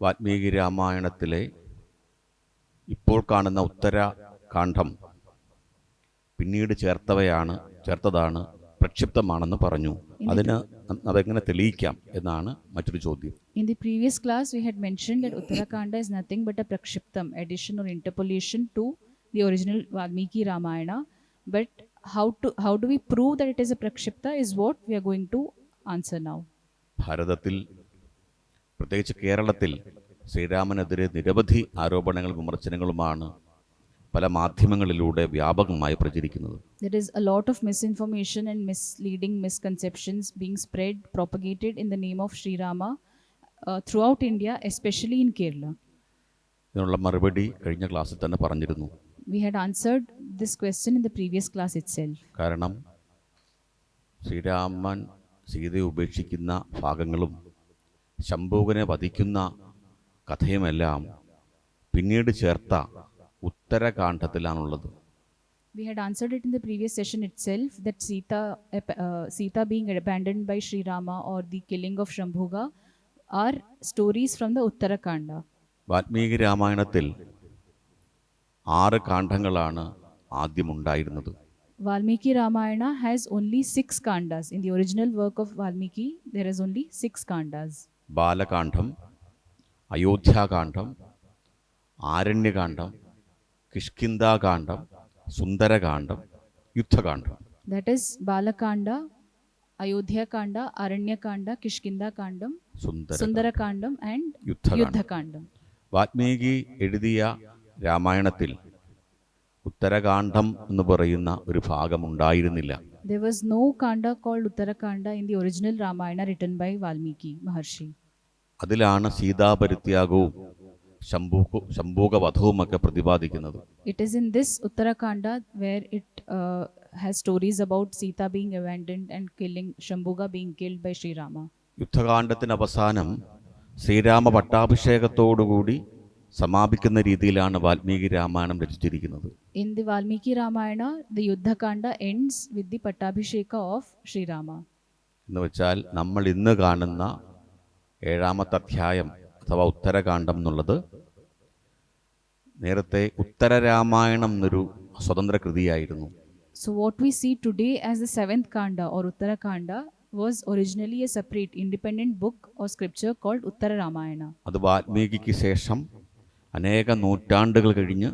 വാൽമീകി രാമായണത്തിലെ ഇപ്പോൾ കാണുന്ന ഉത്തരകാന്ഡം പിന്നീട് ചേർത്തവയാണ് ചേർത്തതാണ് പ്രക്ഷിപ്തമാണെന്ന് പറഞ്ഞു. അതിന് അതെങ്ങനെ തെളിയിക്കാം എന്നാണ് മറ്റൊരു ചോദ്യം. In the previous class we had mention that Uttarakanda is nothing but a പ്രക്ഷിപ്തം edition or interpolation to the original Valmiki Ramayana but how to how to we prove that it is a prakshipta is what we are going to answer now ഭാരതത്തിൽ പ്രത്യേകിച്ച് കേരളത്തിൽ ശ്രീരാമനെതിരെ നിരവധി ആരോപണങ്ങളും വിമർശനങ്ങളുമാണ് പല മാധ്യമങ്ങളിലൂടെ വ്യാപകമായി പ്രചരിക്കുന്നത് There is a lot of misinformation and misleading misconceptions being spread, propagated in the name of Sri Rama uh, throughout India, especially in Kerala. ഇതിനുള്ള മറുപടി കഴിഞ്ഞ ക്ലാസ്സിൽ തന്നെ പറഞ്ഞിരുന്നു We had answered this question in the previous class itself. കാരണം ശ്രീരാമൻ സീതയെ ഉപേക്ഷിക്കുന്ന ഭാഗങ്ങളും ശംഭൂകനെ വധിക്കുന്ന കഥയുമെല്ലാം പിന്നീട് ചേർത്ത ഉത്തരകാണ്ഡത്തിലാണുള്ളത് We had answered it in the previous session itself that Sita, uh, Sita being abandoned by Sri Rama or the killing of Shambhuga are stories from the Uttarakanda. Valmiki രാമായണത്തിൽ ആറ് കാണ്ഡങ്ങളാണ് ആദ്യമുണ്ടായിരുന്നത് Valmiki Ramayana has only six kandas. In the original work of Valmiki, there is only six kandas. Balakandam Ayodhyakandam ആരണ്യകാന്ഡം Kishkindhakandam Sundarakandam യുദ്ധകാന്ഡം. That is Balakanda Ayodhyakanda Aranyakanda Kishkindhakandam Sundarakandam and യുദ്ധകാന്ഡം. Valmiki Valmiki എഴുതിയ രാമായണത്തിൽ ഉത്തരകാന്ഡം എന്ന് പറയുന്ന ഒരു ഭാഗം ഉണ്ടായിരുന്നില്ല. There was no Kanda called Uttarakanda in the original Ramayana written by Valmiki Maharshi. അതിലാണ് സീതാപരിത്യാഗവും ശംഭൂക ശംഭൂകവധവുമൊക്കെ പ്രതിപാദിക്കുന്നത് It is in this Uttarakanda where it uh, has stories about Sita being abandoned and killing Shambhuga being killed by shri Rama. യുദ്ധകാന്ഡത്തിന് അവസാനം ശ്രീരാമ പട്ടാഭിഷേകത്തോടുകൂടി സമാപിക്കുന്ന രീതിയിലാണ് Valmiki Ramayanam രചിച്ചിരിക്കുന്നത്. In the Valmiki Ramayana the Yuddhakanda ends with the pattabhisheka of Shri Rama എന്ന് വെച്ചാൽ നമ്മൾ ഇന്ന് കാണുന്ന ഏഴാമത്തെ അധ്യായം അഥവാ ഉത്തരകാണ്ഡം എന്നുള്ളത് നേരത്തെ ഉത്തര രാമായണം എന്നൊരു സ്വതന്ത്ര കൃതിയായിരുന്നു. So what we see today as the seventh kanda or Uttarakanda was originally a separate independent book or script called Uttara Ramayana അത് വാൽമീകിക്ക് ശേഷം അനേക നൂറ്റാണ്ടുകൾ കഴിഞ്ഞ്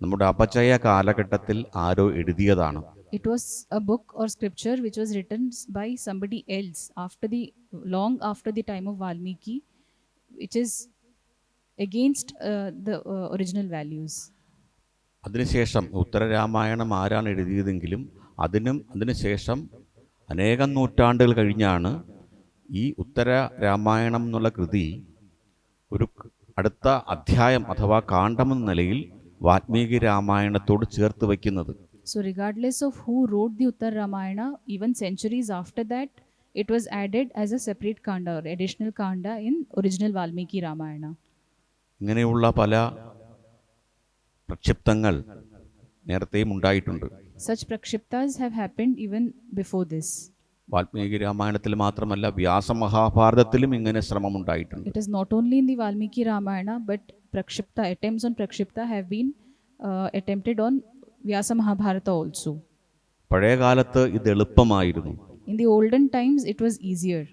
നമ്മുടെ അപചയ കാലഘട്ടത്തിൽ ആരോ എഴുതിയതാണ്. It was a book or scripture which was written by somebody else after the long after the time of Valmiki which is against the original values അതിനുശേഷം ഉത്തരരാമായണം ആരാണ് എഴുതിയതെങ്കിലും അതിനും അതിനുശേഷം അനേകം നൂറ്റാണ്ടുകൾ കഴിഞ്ഞാണ് ഈ ഉത്തര രാമായണം എന്നുള്ള കൃതി ഒരു അടുത്ത അധ്യായം അഥവാ കാണ്ഡം നിലയിൽ വാത്മീകി രാമായണത്തോട് ചേർത്ത് വയ്ക്കുന്നത്. So regardless of who wrote the Uttar Ramayana even centuries after that it was added as a separate kanda or additional kanda in original Valmiki Ramayana ഇങ്ങനെയുള്ള പല പ്രക്ഷിപ്തങ്ങൾ നേരത്തെയും ഉണ്ടായിട്ടുണ്ട്. Such prakshiptas have happened even before this Valmiki രാമായണത്തിൽ മാത്രമല്ല വ്യാസ മഹാഭാരതത്തിലും ഇങ്ങനെ ശ്രമം ഉണ്ടായിട്ടുണ്ട് it is not only in the Valmiki Ramayana but prakshipta attempts on prakshipta have been attempted on Vyasa Mahabharata also പഴയ കാലത്ത് ഇത് എളുപ്പമായിരുന്നു. In the olden times it was easier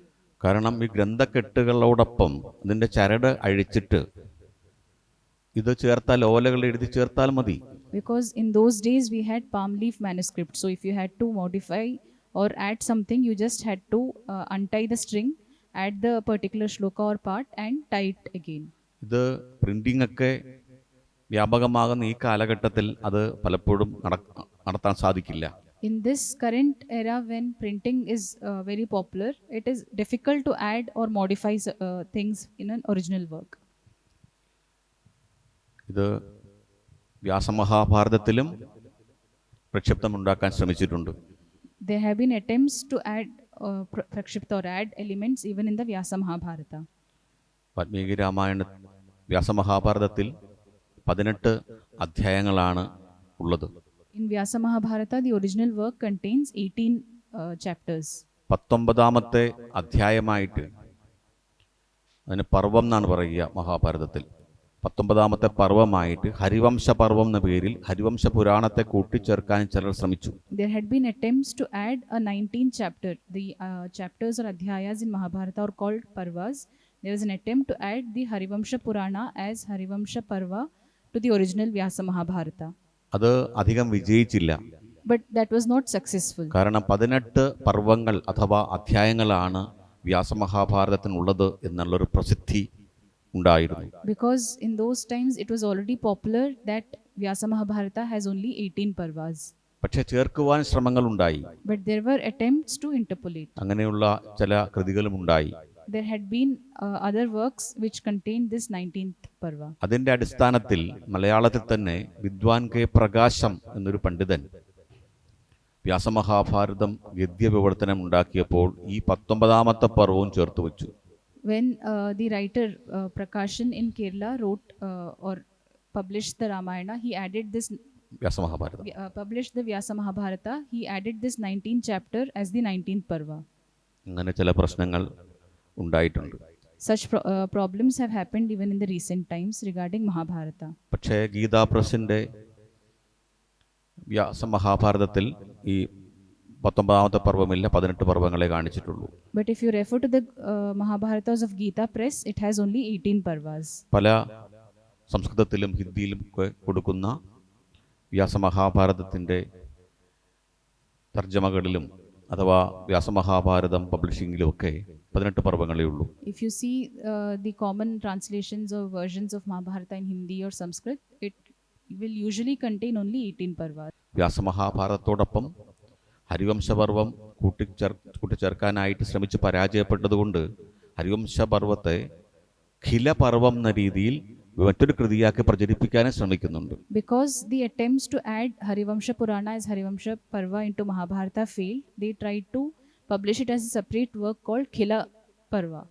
കാരണം ഈ ഗ്രന്ഥക്കെട്ടുകളോടൊപ്പം ഇതിന്റെ ചരട് അഴിച്ചിട്ട് ഇത് ചേർത്താൽ ഓലകൾ എഴുതി ചേർത്താൽ മതി. Because in those days we had palm leaf manuscript so if you had to modify or add something, you just had to uh, untie the string, add the particular shloka or part, and tie it again. ഇത് printing ഒക്കെ വ്യാപകമാകുന്ന ഈ കാലഘട്ടത്തിൽ അത് പലപ്പോഴും നട- നടത്താൻ സാധിക്കില്ല In this current era, when printing is uh, very popular, it is difficult to add or modify uh, things in an original work. ഇത് വ്യാസമഹാഭാരതത്തിലും പ്രക്ഷിപ്തമുണ്ടാക്കാൻ ശ്രമിച്ചിട്ടുണ്ട് There have been attempts to add uh, prakshipta or add elements even in the Vyasa Mahabharata. Valmiki Ramayana വ്യാസമഹാഭാരതത്തിൽ പതിനെട്ട് അധ്യായങ്ങളാണ് ഉള്ളത് In Vyasa Mahabharata, the original work contains 18 uh, chapters. പത്തൊമ്പതാമത്തെ അധ്യായമായിട്ട് അതിന് പർവം എന്നാണ് പറയുക മഹാഭാരതത്തിൽ പത്തൊമ്പതാമത്തെ പർവമായിട്ട് ഹരിവംശ പർവം എന്ന പേരിൽ ഹരിവംശ പുരാണത്തെ കൂട്ടിച്ചേർക്കാൻ ചിലർ ശ്രമിച്ചു There had been attempts to add a 19th chapter. The uh, chapters or adhyayas in Mahabharata are called parvas. There was an attempt to add the Harivamsha Purana as Harivamsha Parva to the original Vyasa Mahabharata. അത് അധികം വിജയിച്ചില്ല But that was not successful കാരണം പതിനെട്ട് പർവങ്ങൾ അഥവാ അധ്യായങ്ങളാണ് വ്യാസമഹാഭാരതത്തിനുള്ളത് എന്നുള്ളൊരു പ്രസിദ്ധി ഉണ്ടായിരുന്നു. Because in those times it was already popular that Mahabharata has only 18 parvas പക്ഷെ ചേർക്കുവാൻ ശ്രമങ്ങളുണ്ടായി. But there were attempts to interpolate. അങ്ങനെയുള്ള ചില കൃതികളും ഉണ്ടായി. There had been uh, other works which contained this 19th parva. അതിന്റെ അടിസ്ഥാനത്തിൽ മലയാളത്തിൽ തന്നെ വിദ്വാൻ കെ പ്രകാശം എന്നൊരു പണ്ഡിതൻ വ്യാസമഹാഭാരതം ഗദ്യവിവർത്തനം ഉണ്ടാക്കിയപ്പോൾ ഈ പത്തൊമ്പതാമത്തെ പർവവും ചേർത്ത് വെച്ചു. When uh, the writer uh, Prakashan in Kerala wrote uh, or published the Ramayana, he added this, വ്യാസമഹാഭാരതം uh, published the Vyasa Mahabharata, he added this 19th chapter as the 19th parva. അങ്ങനെ ചില പ്രശ്നങ്ങൾ ഉണ്ടായിട്ടുണ്ട് uh, problems have happened even in the recent times regarding Mahabharata. പക്ഷേ ഗീതാ വ്യാസ മഹാഭാരതത്തിൽ ഈ പത്തൊമ്പതാമത്തെ പർവമില്ല പതിനെട്ട് പർവങ്ങളെ കാണിച്ചിട്ടുള്ളൂ if you refer to the uh, Mahabharatas of Gita press, it has only 18 parvas. പല സംസ്കൃതത്തിലും ഹിന്ദിയിലും ഒക്കെ കൊടുക്കുന്ന വ്യാസമഹാഭാരതത്തിന്റെ തർജമകളിലും അഥവാ വ്യാസമഹാഭാരതം പബ്ലിഷിങ്ങിലുമൊക്കെ പതിനെട്ട് പർവങ്ങളേ ഉള്ളൂ you see uh, the common translations or versions of Mahabharata in Hindi or Sanskrit, it will usually contain only 18 parvas. വ്യാസമഹാഭാരതത്തോടൊപ്പം Harivamshaparvam കൂട്ടിച്ചേർ കൂട്ടിച്ചേർക്കാനായിട്ട് ശ്രമിച്ച് പരാജയപ്പെട്ടതുകൊണ്ട് ഹരിവംശപർവത്തെ ഖിലപർവം എന്ന രീതിയിൽ മറ്റൊരു കൃതിയാക്കി പ്രചരിപ്പിക്കാനും ശ്രമിക്കുന്നുണ്ട് Because the attempts to add Harivamsha Purana as Harivamsha Parva into Mahabharata failed, they tried to publish it as a separate work called Khila Parva.